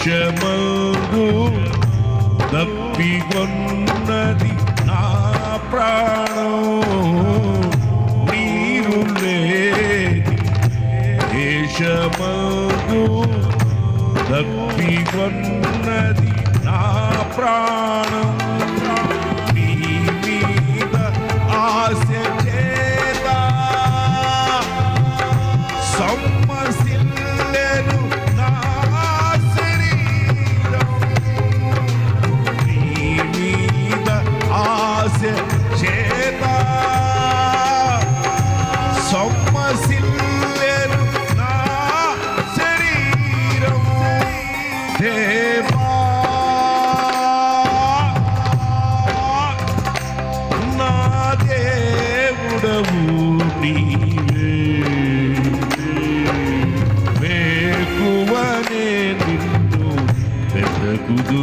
నిమిషమందు దప్పిగొన్నది నా ప్రాణం. నీరు లేదు దేశమందు నా ప్రాణం. ఆశ చేత సంపసి సమ్మసిల్లెను నా శరీరం. దేవా నా దేవుడవు నీవే. వేకువనే నిన్ను వెతకుదు